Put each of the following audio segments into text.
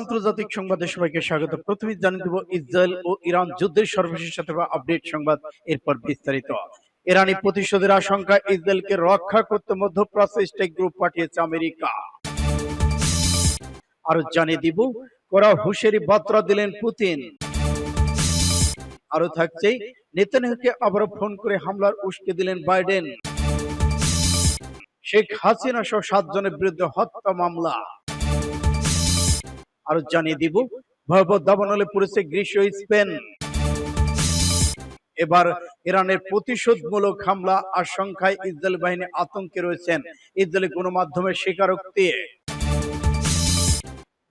আন্তর্জাতিক সংবাদে সবাইকে জানিয়ে দেব, ইসরায়েল ও ইরান যুদ্ধের সর্বশেষ প্রতিশোধের আশঙ্কা রক্ষা করতে আরও জানিয়ে হুশেরি বার্তা দিলেন পুতিন। আরও থাকছে ফোন করে হামলার উস্কে দিলেন বাইডেন। শেখ হাসিনা সহ সাতজনের বিরুদ্ধে হত্যা মামলা। আরও জানিয়ে দিব। ভয়াবহ দাবানলে পড়েছে গ্রীষ্ম, স্পেন। এবার ইরানের প্রতিশোধমূলক হামলা আশঙ্কায় ইসরায়েল বাহিনী আতঙ্কে রয়েছেন। ইসরায়েলি গণমাধ্যমের স্বীকারোক্তি।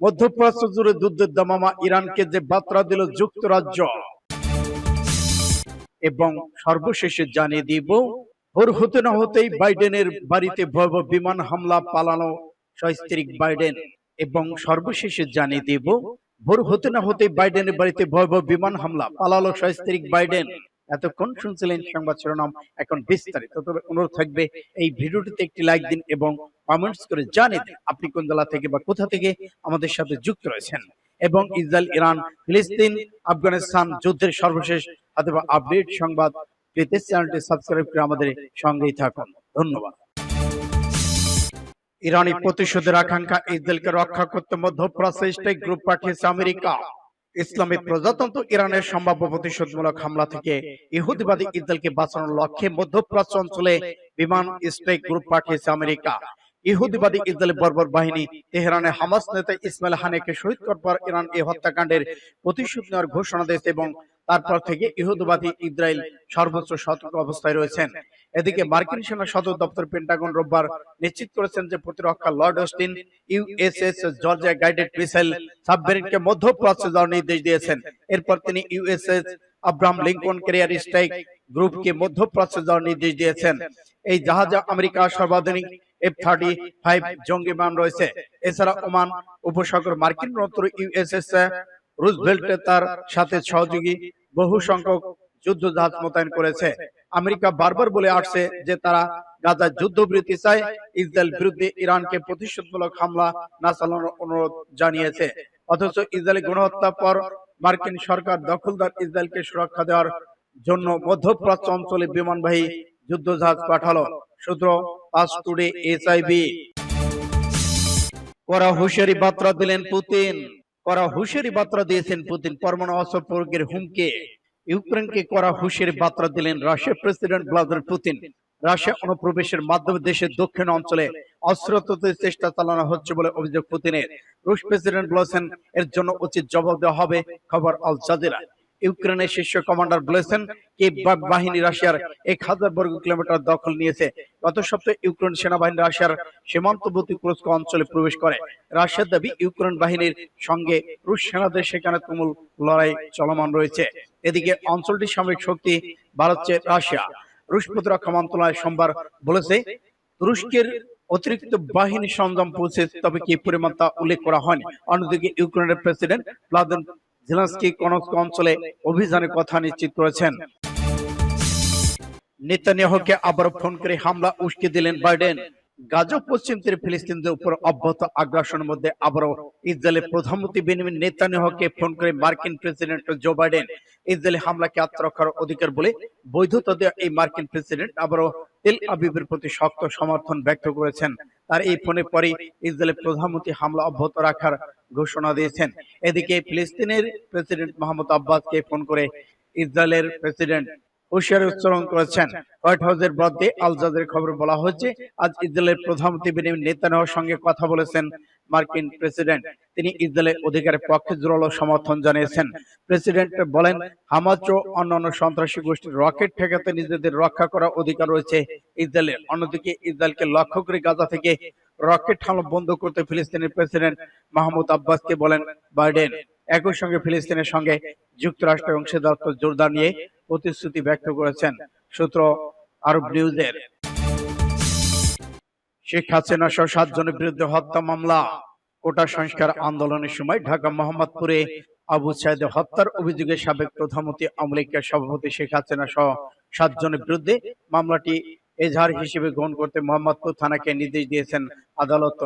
মধ্যপ্রাচ্য জুড়ে যুদ্ধের দামামা ইরানকে যে বার্তা দিল যুক্তরাজ্য। এবং সর্বশেষে জানিয়ে দিব, ভোর হতে না হতেই বাইডেনের বাড়িতে ভয়াবহ বিমান হামলা পালানো সস্ত্রীক বাইডেন। এবং সর্বশেষে জানিয়ে দেব, ভোর হতে না হতে বাইডেনের বাড়িতে ভয়াবহ বিমান হামলা। পালালো সস্ত্রীক বাইডেন। এতক্ষণ শুনছিলেন সংবাদ শিরোনাম। এখন বিস্তারিত। তবে অনুরোধ থাকবে, এই ভিডিওটিতে একটি লাইক দিন এবং কমেন্টস করে জানিয়ে দিন আপনি কোন জেলা থেকে বা কোথা থেকে আমাদের সাথে যুক্ত রয়েছেন। এবং ইসরায়েল, ইরান, ফিলিস্তিন, আফগানিস্তান যুদ্ধের সর্বশেষ অথবা আপডেট সংবাদ পেতে চ্যানেলটি সাবস্ক্রাইব করে আমাদের সঙ্গেই থাকুন। ধন্যবাদ। ইরানি প্রতিশোধের আকাঙ্ক্ষা ইসরায়েলকে রক্ষা করতে মধ্যপ্রাচ্যে গ্রুপ পাঠিয়েছে আমেরিকা। ইসলামী প্রজাতন্ত্র ইরানের সম্ভাব্য প্রতিশোধমূলক হামলা থেকে ইহুদিবাদী ইসরায়েলকে বাঁচানোর লক্ষ্যে মধ্যপ্রাচ্য অঞ্চলে বিমান স্ট্রাইক গ্রুপ পাঠিয়েছে আমেরিকা। ইহুদিবাদী ইসরায়েলি বর্বর বাহিনী তেহরানে হামাস নেতা ইসমাইল হানিকে শহীদ করার পর ইরান এই হত্যাকাণ্ডের প্রতিশোধ নেওয়ার ঘোষণা দিয়েছে এবং তারপর থেকে ইহুদিবাদী ইসরায়েল সর্বোচ্চ সতর্ক অবস্থায় রয়েছেন। এদিকে মার্কিন সেনা সদর দপ্তর পেন্টাগন রোববার নিশ্চিত করেছেন যে প্রতিরক্ষা Lloyd Austin USS Georgia guided missile সাবমেরিনকে মধ্যপ্রাচ্যে যাওয়ার নির্দেশ দিয়েছেন। এরপর তিনি USS Abraham Lincoln carrier strike গ্রুপকে মধ্যপ্রাচ্যে যাওয়ার নির্দেশ দিয়েছেন। এই জাহাজে আমেরিকা সর্বাধুনিক এফ থার্টি ফাইভ জঙ্গি বিমান রয়েছে। এছাড়া ওমান উপসাগর মার্কিন রত্র ইউএসএস রুজভেল্ট তার সাথে সহযোগী বহু সংখ্যক যুদ্ধ জাহাজ মোতায়েন করেছে। আমেরিকা বারবার বলে আসছে যে তারা গাজায় যুদ্ধবিরতি চায় ইসরায়েল বিরুদ্ধে ইরানকে প্রতিশোধমূলক হামলা না চালানোর অনুরোধ জানিয়েছে। অথচ ইসরায়েলি গণহত্যা পর মার্কিন সরকার দখলদার ইসরায়েলকে সুরক্ষা দেওয়ার জন্য মধ্যপ্রাচ্য অঞ্চলে বিমানবাহী যুদ্ধ জাহাজ পাঠালো। সূত্র পাস টুডে এসআইবি করা হুঁশিয়ারি বার্তা দিলেন পুতিন। করা হুঁশিয়ারি বার্তা দিয়েছেন পুতিন। পরমাণু অস্ত্র প্রয়োগের হুমকে। ইউক্রেনকে করা হুঁশিয়ারি বার্তা দিলেন রাশিয়ার প্রেসিডেন্ট ভ্লাদিমির পুতিন। রাশিয়া অনুপ্রবেশের মাধ্যমে দেশের দক্ষিণ অঞ্চলে অস্ত্র চেষ্টা চালানো হচ্ছে বলে অভিযোগ পুতিনের। রুশ প্রেসিডেন্ট বলেছেন, এর জন্য উচিত জবাব দেওয়া হবে খবর আল জাজিরা। ইউক্রেনের শীর্ষ কমান্ডার বলেছেন কি বাহিনী রাশিয়ার এক হাজার বর্গ কিলোমিটার দখল নিয়েছে। গত সপ্তাহে ইউক্রেন সেনাবাহিনী রাশিয়ার সীমান্তবর্তী তুরস্ক অঞ্চলে প্রবেশ করে। রাশিয়ার দাবি, ইউক্রেন বাহিনীর সঙ্গে রুশ সেনাদের সেখানে তুমুল লড়াই চলমান রয়েছে। এদিকে অঞ্চলটির সামরিক শক্তি বাড়াচ্ছে রাশিয়া। রুশ প্রতিরক্ষা মন্ত্রণালয় সোমবার বলেছে তুরস্কের অতিরিক্ত বাহিনী সরঞ্জাম পৌঁছে তবে কি পরিমাণ তা উল্লেখ করা হয়নি। অন্যদিকে ইউক্রেনের প্রেসিডেন্ট ভ্লাদিমির জেলেন্সকি কনস্ক অঞ্চলে অভিযানের কথা নিশ্চিত করেছেন। নেতানিয়াহুকে আবারও ফোন করে হামলা উস্কে দিলেন বাইডেন। গাজা, পশ্চিম তীরে ফিলিস্তিনদের উপর অব্যাহত আগ্রাসনের মধ্যে আবারও ইসরায়েলের প্রধানমন্ত্রী বেনিমিন নেতানিয়াহুকে ফোন করে মার্কিন প্রেসিডেন্ট জো বাইডেন। ইসরায়েলি হামলাকে আত্মরক্ষার অধিকার বলে বৈধতা দেওয়া এই মার্কিন প্রেসিডেন্ট আবারও তেল আবিবের প্রতি শক্ত সমর্থন ব্যক্ত করেছেন। তার এই ফোনে পরে ইসরায়েলের প্রধানমন্ত্রী হামলা অব্যাহত রাখার ঘোষণা দিয়েছেন। এদিকে ফিলিস্তিনের প্রেসিডেন্ট মোহাম্মদ আব্বাসকে ফোন করে ইসরায়েলের প্রেসিডেন্ট হুশিয়ারি উচ্চারণ করেছেন। হোয়াইট হাউসের বরাদ্দে আল জাজের খবর বলা হচ্ছে আজ ইসরায়েলের প্রধানমন্ত্রী বেনিয়ামিন নেতানিয়াহুর সঙ্গে কথা বলেছেন। মার্কিন প্রেসিডেন্ট, তিনি ইসরায়েলের অধিকারের পক্ষে জোরালো সমর্থন জানিয়েছেন। প্রেসিডেন্ট বলেন হামাজ ও অন্যান্য সন্ত্রাসী গোষ্ঠীর রকেট ঠেকাতে নিজেদের রক্ষা করার অধিকার রয়েছে ইসরায়েলের। অন্যদিকে ইসরায়েলকে লক্ষ্য করে গাজা থেকে রকেট হামলা বন্ধ করতে ফিলিস্তিনের প্রেসিডেন্ট মাহমুদ আব্বাসকে বলেন, বাইডেন একই সঙ্গে ফিলিস্তিনের সঙ্গে যুক্তরাষ্ট্রের অংশীদারত্ব জোরদার নিয়ে প্রতিশ্রুতি ব্যক্ত করেছেন। সূত্র আরব নিউজের শেখ হাসিনা সহ সাতজনের বিরুদ্ধে হত্যা মামলা, কোটা সংস্কার আন্দোলনের সময় ঢাকা মোহাম্মদপুরে আবু সাইদ হত্যার অভিযোগে সাবেক প্রধানমন্ত্রী আওয়ামী লীগের সভাপতি শেখ হাসিনা সহ সাতজনের বিরুদ্ধে মামলাটি এজাহার হিসেবে গ্রহণ করতে মোহাম্মদপুর থানাকে নির্দেশ দিয়েছেন আদালত।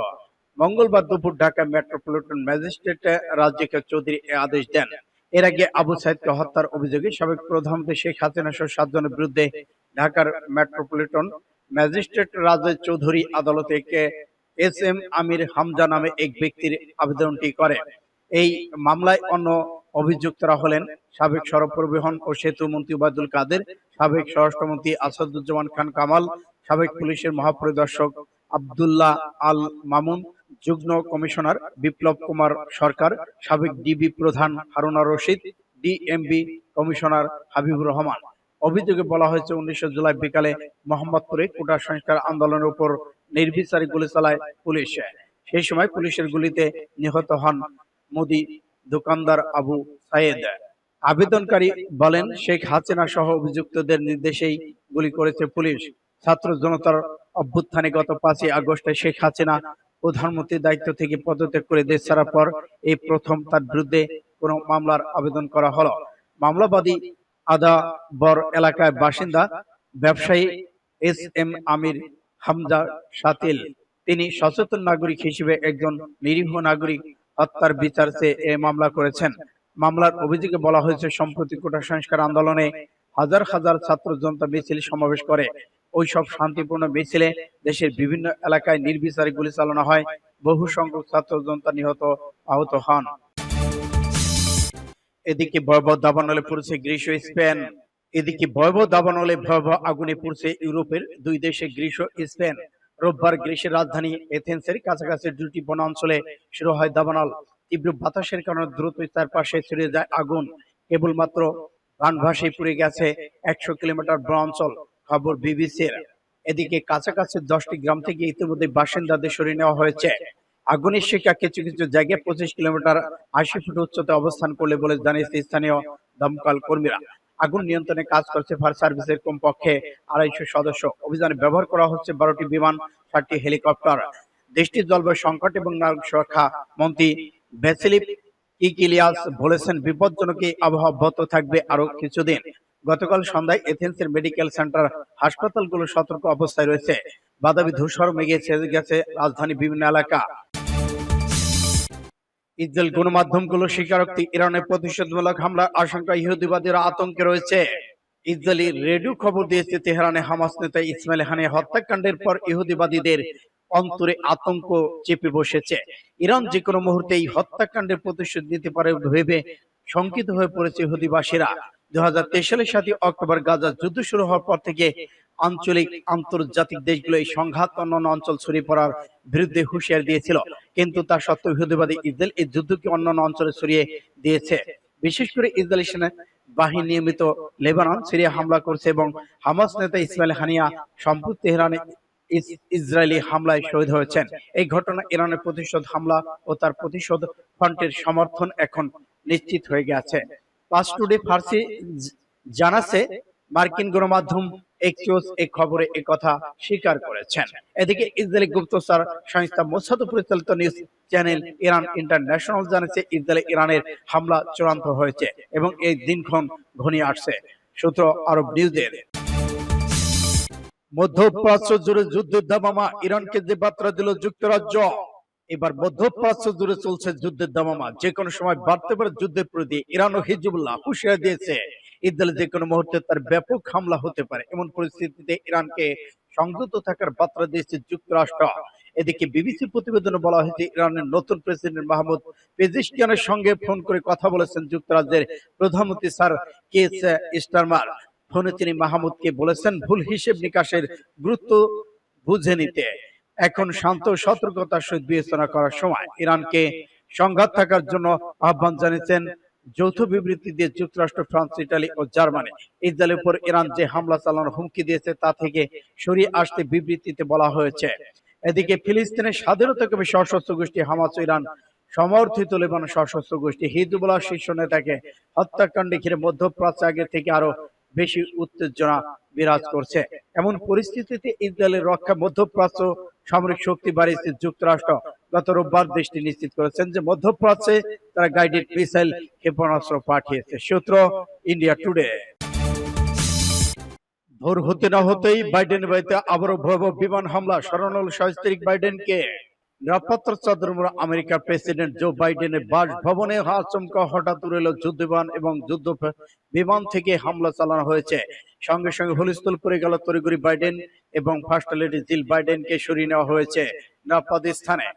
মঙ্গলবার দুপুর ঢাকা মেট্রোপলিটন ম্যাজিস্ট্রেট রাজ্যকে চৌধুরী এ আদেশ দেন। এর আগে আবু সাইদকে হত্যার অভিযোগে সাবেক প্রধানমন্ত্রী শেখ হাসিনা সহ সাতজনের বিরুদ্ধে ঢাকার মেট্রোপলিটন ম্যাজিস্ট্রেট রাজেশ চৌধুরী আদালতে K S M Amir Hamza নামে এক ব্যক্তির আবেদনটি করে। এই মামলায় অন্য অভিযুক্তরা হলেন সাবেক সড়ক পরিবহন ও সেতু মন্ত্রী ওবায়দুল কাদের, সাবেক স্বরাষ্ট্রমন্ত্রী আসাদুজ্জামান খান কামাল, সাবেক পুলিশের মহাপরিদর্শক আব্দুল্লাহ আল মামুন, যুগ্ম কমিশনার বিপ্লব কুমার সরকার, সাবেক ডিবি প্রধান হারুনা রশিদ, ডিএমবি কমিশনার হাবিবুর রহমান। অভিযোগে বলা হয়েছে, উনিশে জুলাই বিকালে মোহাম্মদপুরে কোটা সংস্কার আন্দোলনের উপর নির্বিচারে গুলি চালায় পুলিশ। সেই সময় পুলিশের গুলিতে নিহত হন মোদি দোকানদার আবু সাইদ আবেদনকারী বলেন, শেখ হাসিনা সহ অভিযুক্তদের নির্দেশেই গুলি করেছে পুলিশ। ছাত্র জনতার অভ্যুত্থানে গত পাঁচই আগস্টে শেখ হাসিনা প্রধানমন্ত্রীর দায়িত্ব থেকে পদত্যাগ করে দেশ ছাড়ার পর এই প্রথম তার বিরুদ্ধে কোনো মামলার আবেদন করা হলো। মামলাবাদী আদা বর এলাকায় বাসিন্দা, ব্যবসায়ী এস এম আমির হামজা সাতিল তিনি সচেতন নাগরিক হিসেবে একজন নিরীহ নাগরিক হত্যার বিচার চেয়ে এ মামলা করেছেন। মামলার অভিযোগে বলা হয়েছে, সম্প্রতি কোটা সংস্কার আন্দোলনে হাজার হাজার ছাত্র জনতা মিছিল সমাবেশ করে। ওই সব শান্তিপূর্ণ মিছিলে দেশের বিভিন্ন এলাকায় নির্বিচারে গুলি চালানো হয়। বহু সংখ্যক ছাত্র জনতা নিহত, আহত হন। এদিকে ভয়াবহ দাবানলে পড়েছে গ্রীষ্ম, স্পেন। এদিকে ভয়াবহ দাবানলে ভয়াবহ আগুনে পড়ছে ইউরোপের দুই দেশে গ্রীষ্ম, স্পেন। রোববার গ্রীষ্মের রাজধানী এথেন্সের কাছাকাছি দুটি বনাঞ্চলে শুরু হয় দাবানল। তীব্র বাতাসের কারণে দ্রুত তার পাশে ছড়িয়ে যায় আগুন। কেবলমাত্র বানভাসে পুড়ে গেছে একশো কিলোমিটার বনাঞ্চল খবর বিবিসির। এদিকে কাছাকাছি দশটি গ্রাম থেকে ইতিমধ্যে বাসিন্দাদের সরিয়ে নেওয়া হয়েছে। আগুনের কিছু কিছু জায়গায় পঁচিশ কিলোমিটার আশি ফুট উচ্চতে অবস্থান করলে বলে জানিয়েছে স্থানীয় দমকল কর্মীরা। আগুন নিয়ন্ত্রণে কাজ করছে ফায়ার সার্ভিসের কমপক্ষে আড়াইশো সদস্য। অভিযানে ব্যবহার করা হচ্ছে বারোটি বিমান ষাটটি হেলিকপ্টার। দেশটির জলবায়ু সংকট এবং নাগরিক সুরক্ষা মন্ত্রী ভ্যাসিলিপ ইকিলিয়াস বলেছেন, বিপজ্জনক আবহাওয়া থাকবে আরও কিছুদিন। গতকাল সন্ধ্যায় এথেন্সের মেডিকেল সেন্টার হাসপাতালগুলো সতর্ক অবস্থায় রয়েছে। বাদাবি ধূসর মেঘে ছেড়ে গেছে রাজধানী বিভিন্ন এলাকা। ইসরায়েল গণমাধ্যমগুলো স্বীকারোক্তি, ইরানের প্রতিশোধমূলক হামলার আশঙ্কা ইহুদিবাদীরা আতঙ্কে রয়েছে। ইসরায়েলি রেডিও খবর দিয়েছে, তেহরানে হামাস নেতা ইসমাইল হানিয়া হত্যাকাণ্ডের পর ইহুদিবাদীদের অন্তরে আতঙ্ক চেপে বসেছে। ইরান যে কোনো মুহূর্তে এই হত্যাকাণ্ডের প্রতিশোধ নিতে পারে ভেবে শঙ্কিত হয়ে পড়েছে ইহুদিবাসীরা। দু হাজার তেইশ সালের সাথে অক্টোবর গাজা যুদ্ধ শুরু হওয়ার পর থেকে আঞ্চলিক আন্তর্জাতিক দেশগুলো এই সংঘাত অন্যান্য অঞ্চল ছড়িয়ে পড়ার বিরুদ্ধে হুঁশিয়ার দিয়েছিল। কিন্তু তা সত্ত্বেও ইহুদিবাদী ইসরায়েল এই যুদ্ধকে অন্যান্য অঞ্চলে ছড়িয়ে দিয়েছে। বিশেষ করে ইসরায়েলি সেনা বাহিনী নিয়মিত লেবানন সিরিয়া হামলা করছে এবং হামাস নেতা ইসমাইল হানিয়া সম্প্রতি তেহরানে ইসরায়েলি হামলায় শহীদ হয়েছেন। এই ঘটনা ইরানের প্রতিশোধ হামলা ও তার প্রতিশোধ ফ্রন্টের সমর্থন এখন নিশ্চিত হয়ে গেছে। পাঁচ টুডে ফার্সি জ- জানাচ্ছে মার্কিন গণমাধ্যম এক্সিওস এই খবরে এই কথা স্বীকার করেছেন। এদিকে ইসরায়েলি গুপ্তচর সংস্থা মোসাদ পরিচালিত নিউজ চ্যানেল ইরান ইন্টারন্যাশনাল ইসরায়েলে ইরানের হামলা চূড়ান্ত হয়েছে এবং এই দিনক্ষণ ঘনিয়ে আসছে। সূত্র আরব নিউজের। মধ্যপ্রাচ্য জুড়ে যুদ্ধের দামামা ইরানকে যে বার্তা দিল যুক্তরাজ্য, এবার মধ্যপ্রাচ্য জুড়ে চলছে যুদ্ধের দামামা। যে কোনো সময় বাড়তে পারে যুদ্ধের প্রতি। ইরান ও হিজবুল্লাহ হুঁশিয়ার দিয়েছে। ইসরায়েল যে কোনো মুহূর্তে তার ব্যাপক হামলা হতে পারে। এমন পরিস্থিতিতে ইরানকে সংযত থাকার বার্তা দিয়েছে যুক্তরাষ্ট্র। এদিকে বিবিসি প্রতিবেদনে বলা হয়েছে, ইরানের নতুন প্রেসিডেন্ট মাহমুদ পেজিশকিয়ানের সঙ্গে ফোন করে কথা বলেছেন যুক্তরাজ্যের প্রধানমন্ত্রী স্যার কেস স্টারমার। ফোনে তিনি মাহমুদকে বলেছেন, ভুল হিসেব নিকাশের গুরুত্ব বুঝে নিতে। এখন শান্ত সতর্কতার সহিত বিবেচনা করার সময় ইরানকে সংঘাত থাকার জন্য আহ্বান জানিয়েছেন যৌথ বিবৃতি দিয়ে যুক্তরাষ্ট্র, ফ্রান্স, ইটালি ও জার্মানি ইসরায়েলের উপর ইরান যে হামলা চালানোর হুমকি দিয়েছে তা থেকে সরিয়ে আসতে বিবৃতিতে বলা হয়েছে। এদিকে ফিলিস্তিনের স্বাধীনতাকামী সশস্ত্র গোষ্ঠী হামাস ইরান, সমর্থিত লেবানন সশস্ত্র গোষ্ঠী হিজবুল্লাহ শীর্ষ নেতাকে হত্যাকাণ্ডে ঘিরে মধ্যপ্রাচ্য আগে থেকে আরও বেশি উত্তেজনা বিরাজ করছে। এমন পরিস্থিতিতে ইসরায়েলের রক্ষা মধ্যপ্রাচ্য সামরিক শক্তি বাড়িয়েছে যুক্তরাষ্ট্র। গত রোববার দেশটি নিশ্চিত করেছেন যে মধ্যপ্রাচ্যে তারা গাইডেড মিসাইল ক্ষেপণাস্ত্র পাঠিয়েছে। সূত্র ইন্ডিয়া টুডে। ভোর হতে না হতেই বাইডেন বাড়িতে আবারও ভয়াবহ বিমান হামলা স্মরণ হল সহস্ত্রিক বাইডেনকে। নিরাপত্তা চাদরমুড়া আমেরিকার প্রেসিডেন্ট জো বাইডেনের বাসভবনে আচমকা হঠাৎ উড়ে এলো যুদ্ধ বিমান এবং যুদ্ধ বিমান থেকে হামলা চালানো হয়েছে। সঙ্গে সঙ্গে হুলস্থুল করে গেল তরিগুরি বাইডেন এবং ফার্স্ট লেডি জিল বাইডেনকে সরিয়ে নেওয়া হয়েছে। নিরাপদ স্থানে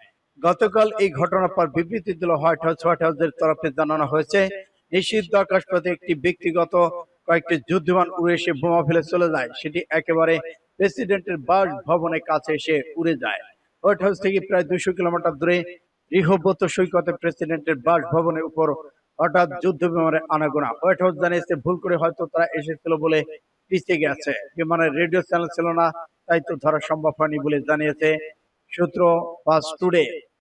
গতকাল এই ঘটনার পর বিবৃতি দিল হোয়াইট হাউস। হোয়াইট হাউসের তরফে জানানো হয়েছে, নিষিদ্ধ আকাশপথে একটি ব্যক্তিগত কয়েকটি যুদ্ধবিমান উড়ে এসে বোমা ফেলে চলে যায়। সেটি একেবারে প্রেসিডেন্টের বাস ভবনের কাছে এসে উড়ে যায়। হোয়াইট হাউস থেকে প্রায় দুশো কিলোমিটার দূরে রিহব্বত সৈকতে প্রেসিডেন্টের বাস ভবনের উপর হঠাৎ যুদ্ধ বিমানের আনাগোনা। হোয়াইট হাউস জানিয়েছে, ভুল করে হয়তো তারা এসেছিল বলে পিছিয়ে গেছে। বিমানের রেডিও চ্যানেল ছিল না, তাই তো ধরা সম্ভব হয়নি বলে জানিয়েছে সূত্র ফাস্ট টুডে।